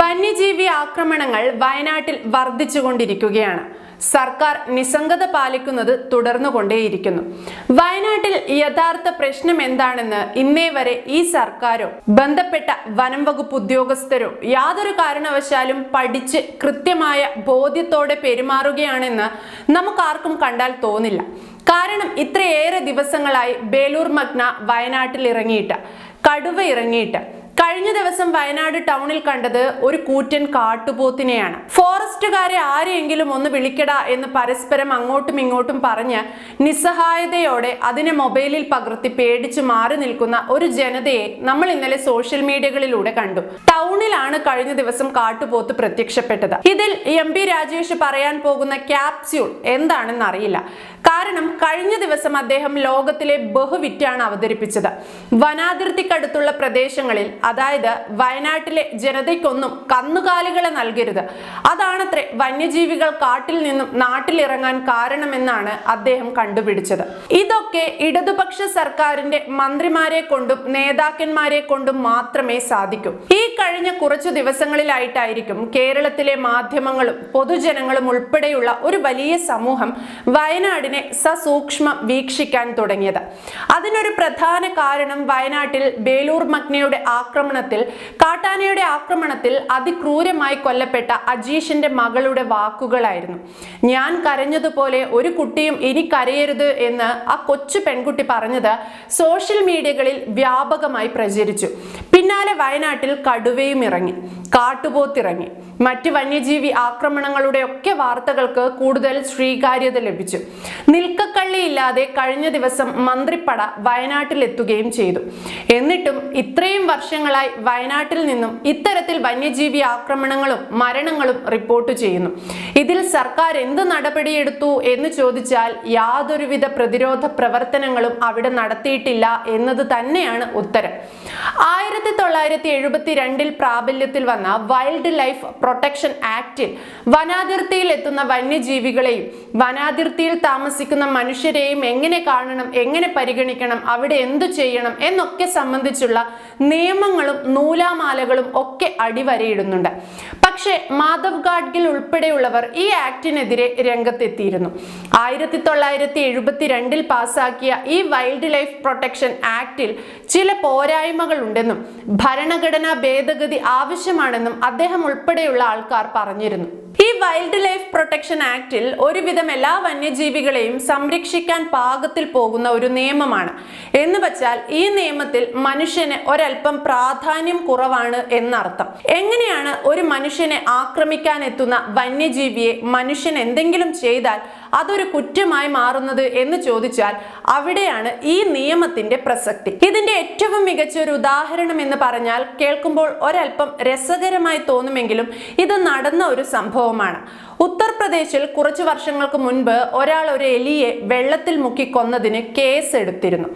വന്യജീവി ആക്രമണങ്ങൾ വയനാട്ടിൽ വർദ്ധിച്ചുകൊണ്ടിരിക്കുകയാണ്. സർക്കാർ നിസ്സംഗത പാലിക്കുന്നത് തുടർന്നുകൊണ്ടേയിരിക്കുന്നു. വയനാട്ടിൽ യഥാർത്ഥ പ്രശ്നം എന്താണെന്ന് ഇന്നേ വരെ ഈ സർക്കാരോ ബന്ധപ്പെട്ട വനം വകുപ്പ് ഉദ്യോഗസ്ഥരോ യാതൊരു കാരണവശാലും പഠിച്ച് കൃത്യമായ ബോധ്യത്തോടെ പെരുമാറുകയാണെന്ന് നമുക്കാർക്കും കണ്ടാൽ തോന്നില്ല. കാരണം ഇത്രയേറെ ദിവസങ്ങളായി ബേലൂർ മഗ്ന വയനാട്ടിൽ ഇറങ്ങിയിട്ട് കടുവ ഇറങ്ങിയിട്ട് കഴിഞ്ഞ ദിവസം വയനാട് ടൗണിൽ കണ്ടത് ഒരു കൂറ്റൻ കാട്ടുപോത്തിനെയാണ്. ഫോറസ്റ്റുകാരെ ആരെയെങ്കിലും ഒന്ന് വിളിക്കടാ എന്ന് പരസ്പരം അങ്ങോട്ടും ഇങ്ങോട്ടും പറഞ്ഞ് നിസ്സഹായതയോടെ അതിനെ മൊബൈലിൽ പകർത്തി പേടിച്ച് മാറി നിൽക്കുന്ന ഒരു ജനതയെ നമ്മൾ ഇന്നലെ സോഷ്യൽ മീഡിയകളിലൂടെ കണ്ടു. ടൗണിലാണ് കഴിഞ്ഞ ദിവസം കാട്ടുപോത്ത് പ്രത്യക്ഷപ്പെട്ടത്. ഇതിൽ എം പി രാജേഷ് പറയാൻ പോകുന്ന ക്യാപ്സ്യൂൾ എന്താണെന്ന് അറിയില്ല കാരണം കഴിഞ്ഞ ദിവസം അദ്ദേഹം ലോകത്തിലെ ബഹുവിറ്റാണ് അവതരിപ്പിച്ചത്. വനാതിർത്തിക്കടുത്തുള്ള പ്രദേശങ്ങളിൽ അതായത് വയനാട്ടിലെ ജനതയ്ക്കൊന്നും കന്നുകാലികളെ നൽകരുത്. അതാണത്രേ വന്യജീവികൾ കാട്ടിൽ നിന്നും നാട്ടിലിറങ്ങാൻ കാരണമെന്നാണ് അദ്ദേഹം കണ്ടുപിടിച്ചത്. ഇതൊക്കെ ഇടതുപക്ഷ സർക്കാരിന്റെ മന്ത്രിമാരെ കൊണ്ടും നേതാക്കന്മാരെ കൊണ്ടും മാത്രമേ സാധിക്കൂ. ഈ കഴിഞ്ഞ കുറച്ചു ദിവസങ്ങളിലായിട്ടായിരിക്കും കേരളത്തിലെ മാധ്യമങ്ങളും പൊതുജനങ്ങളും ഉൾപ്പെടെയുള്ള ഒരു വലിയ സമൂഹം വയനാടിനെ സസൂക്ഷ്മം വീക്ഷിക്കാൻ തുടങ്ങിയത്. അതിനൊരു പ്രധാന കാരണം വയനാട്ടിൽ ബേലൂർ മഗ്നയുടെ ആക്രമണത്തിൽ കാട്ടാനയുടെ ആക്രമണത്തിൽ അതിക്രൂരമായി കൊല്ലപ്പെട്ട അജീഷിന്റെ മകളുടെ വാക്കുകളായിരുന്നു. ഞാൻ കരഞ്ഞതുപോലെ ഒരു കുട്ടിയും ഇനി കരയരുത് എന്ന് ആ കൊച്ചു പെൺകുട്ടി പറഞ്ഞത് സോഷ്യൽ മീഡിയകളിൽ വ്യാപകമായി പ്രചരിച്ചു. പിന്നാലെ വയനാട്ടിൽ കടുവയും ഇറങ്ങി കാട്ടുപോത്തിറങ്ങി. മറ്റ് വന്യജീവി ആക്രമണങ്ങളുടെ ഒക്കെ വാർത്തകൾക്ക് കൂടുതൽ സ്വീകാര്യത ലഭിച്ചു. നിൽക്കക്കള്ളിയില്ലാതെ കഴിഞ്ഞ ദിവസം മന്ത്രിപ്പട വയനാട്ടിലെത്തുകയും ചെയ്തു. എന്നിട്ടും ഇത്രയും വർഷങ്ങളായി വയനാട്ടിൽ നിന്നും ഇത്തരത്തിൽ വന്യജീവി ആക്രമണങ്ങളും മരണങ്ങളും റിപ്പോർട്ട് ചെയ്യുന്നു. ഇതിൽ സർക്കാർ എന്ത് നടപടിയെടുത്തു എന്ന് ചോദിച്ചാൽ യാതൊരുവിധ പ്രതിരോധ പ്രവർത്തനങ്ങളും അവിടെ നടത്തിയിട്ടില്ല എന്നത് തന്നെയാണ് ഉത്തരം. ആയിരത്തി തൊള്ളായിരത്തി എഴുപത്തി രണ്ടിൽ പ്രാബല്യത്തിൽ വന്ന വൈൽഡ് ലൈഫ് പ്രൊട്ടക്ഷൻ ആക്ടിൽ വനാതിർത്തിയിൽ എത്തുന്ന വന്യജീവികളെയും വനാതിർത്തിയിൽ താമസിക്കുന്ന മനുഷ്യരെയും എങ്ങനെ കാണണം എങ്ങനെ പരിഗണിക്കണം അവിടെ എന്തു ചെയ്യണം എന്നൊക്കെ സംബന്ധിച്ചുള്ള നിയമങ്ങളും നൂലാമാലകളും ഒക്കെ അടിവരയിടുന്നുണ്ട്. പക്ഷേ മാധവ് ഗാഡ്ഗിൽ ഉൾപ്പെടെയുള്ളവർ ഈ ആക്ടിനെതിരെ രംഗത്തെത്തിയിരുന്നു. ആയിരത്തി തൊള്ളായിരത്തി എഴുപത്തി രണ്ടിൽ പാസാക്കിയ ഈ വൈൽഡ് ലൈഫ് പ്രൊട്ടക്ഷൻ ആക്ടിൽ ചില പോരായ്മകൾ ഉണ്ടെന്നും ഭരണഘടനാ ഭേദഗതി ആവശ്യമാണെന്നും അദ്ദേഹം ഉൾപ്പെടെയുള്ള ആൾക്കാർ പറഞ്ഞിരുന്നു. വൈൽഡ് ലൈഫ് പ്രൊട്ടക്ഷൻ ആക്ടിൽ ഒരുവിധം എല്ലാ വന്യജീവികളെയും സംരക്ഷിക്കാൻ പാകത്തിൽ പോകുന്ന ഒരു നിയമമാണ്. എന്ന് വച്ചാൽ ഈ നിയമത്തിൽ മനുഷ്യന് ഒരൽപ്പം പ്രാധാന്യം കുറവാണ് എന്നർത്ഥം. എങ്ങനെയാണ് ഒരു മനുഷ്യനെ ആക്രമിക്കാൻ എത്തുന്ന വന്യജീവിയെ മനുഷ്യൻ എന്തെങ്കിലും ചെയ്താൽ അതൊരു കുറ്റമായി മാറുന്നത് എന്ന് ചോദിച്ചാൽ അവിടെയാണ് ഈ നിയമത്തിന്റെ പ്രസക്തി. ഇതിന്റെ ഏറ്റവും മികച്ച ഒരു ഉദാഹരണം എന്ന് പറഞ്ഞാൽ കേൾക്കുമ്പോൾ ഒരൽപ്പം രസകരമായി തോന്നുമെങ്കിലും ഇത് നടന്ന ഒരു സംഭവമാണ്. ഉത്തർപ്രദേശിൽ കുറച്ചു വർഷങ്ങൾക്ക് മുൻപ് ഒരാൾ ഒരു എലിയെ വെള്ളത്തിൽ മുക്കി കൊന്നതിന് കേസ് എടുത്തിരുന്നു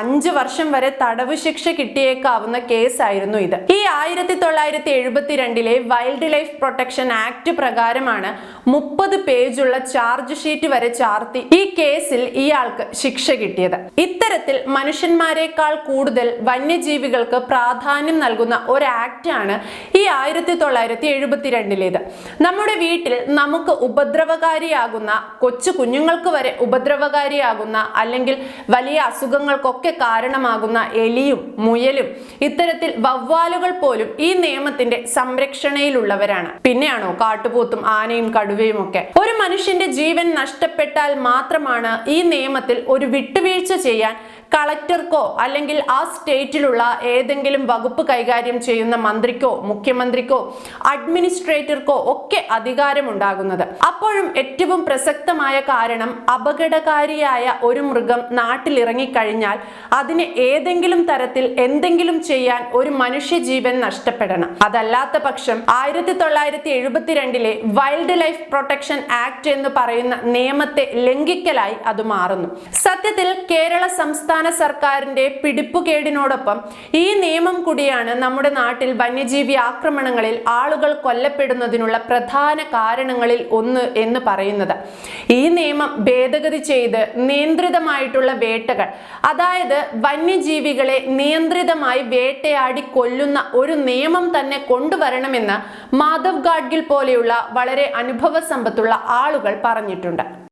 അഞ്ച് വർഷം വരെ തടവ് ശിക്ഷ കിട്ടിയേക്കാവുന്ന കേസായിരുന്നു ഇത്. ഈ ആയിരത്തി തൊള്ളായിരത്തി എഴുപത്തിരണ്ടിലെ വൈൽഡ് ലൈഫ് പ്രൊട്ടക്ഷൻ ആക്ട് പ്രകാരമാണ് മുപ്പത് പേജുള്ള ചാർജ് ഷീറ്റ് വരെ ചാർത്തി ഈ കേസിൽ ഇയാൾക്ക് ശിക്ഷ കിട്ടിയത്. ഇത്തരത്തിൽ മനുഷ്യന്മാരെക്കാൾ കൂടുതൽ വന്യജീവികൾക്ക് പ്രാധാന്യം നൽകുന്ന ഒരു ആക്ട് ആണ് ഈ ആയിരത്തി തൊള്ളായിരത്തി എഴുപത്തിരണ്ടിലേത് നമ്മുടെ വീട്ടിൽ നമുക്ക് ഉപദ്രവകാരിയാകുന്ന കൊച്ചു കുഞ്ഞുങ്ങൾക്ക് വരെ ഉപദ്രവകാരിയാകുന്ന അല്ലെങ്കിൽ വലിയ അസുഖങ്ങൾക്കൊക്കെ കാരണമാകുന്ന എലിയും മുയലും ഇത്തരത്തിൽ വവ്വാലുകൾ പോലും ഈ നിയമത്തിന്റെ സംരക്ഷണയിലുള്ളവരാണ്. പിന്നെയാണോ കാട്ടുപോത്തും ആനയും കടുവയും ഒക്കെ? ഒരു മനുഷ്യന്റെ ജീവൻ നഷ്ടപ്പെട്ടാൽ മാത്രമാണ് ഈ നിയമത്തിൽ ഒരു വിട്ടുവീഴ്ച ചെയ്യാൻ കളക്ടർക്കോ അല്ലെങ്കിൽ ആ സ്റ്റേറ്റിലുള്ള ഏതെങ്കിലും വകുപ്പ് കൈകാര്യം ചെയ്യുന്ന മന്ത്രിക്കോ മുഖ്യമന്ത്രിക്കോ അഡ്മിനിസ്ട്രേറ്റർക്കോ ഒക്കെ അധികാരമുണ്ടാകുന്നത് അപ്പോഴും ഏറ്റവും പ്രസക്തമായ കാരണം അപകടകാരിയായ ഒരു മൃഗം നാട്ടിലിറങ്ങിക്കഴിഞ്ഞാൽ അതിന് ഏതെങ്കിലും തരത്തിൽ എന്തെങ്കിലും ചെയ്യാൻ ഒരു മനുഷ്യജീവൻ നഷ്ടപ്പെടണം. അതല്ലാത്ത പക്ഷം ആയിരത്തി തൊള്ളായിരത്തി എഴുപത്തിരണ്ടിലെ വൈൽഡ് ലൈഫ് പ്രൊട്ടക്ഷൻ ആക്ട് എന്ന് പറയുന്ന നിയമത്തെ ലംഘിക്കലായി അത് മാറുന്നു. സത്യത്തിൽ കേരള സംസ്ഥാന സർക്കാരിന്റെ പിടിപ്പുകേടിനോടൊപ്പം ഈ നിയമം കൂടിയാണ് നമ്മുടെ നാട്ടിൽ വന്യജീവി ആക്രമണങ്ങളിൽ ആളുകൾ കൊല്ലപ്പെടുന്നതിനുള്ള പ്രധാന കാരണങ്ങളിൽ ഒന്ന് എന്ന് പറയുന്നത്. ഈ നിയമം ഭേദഗതി ചെയ്ത് നിയന്ത്രിതമായിട്ടുള്ള വേട്ടകൾ അതായത് വന്യജീവികളെ നിയന്ത്രിതമായി വേട്ടയാടി കൊല്ലുന്ന ഒരു നിയമം തന്നെ കൊണ്ടുവരണമെന്ന് മാധവ് ഗാഡ്ഗിൽ പോലെയുള്ള വളരെ അനുഭവ സമ്പത്തുള്ള ആളുകൾ പറഞ്ഞിട്ടുണ്ട്.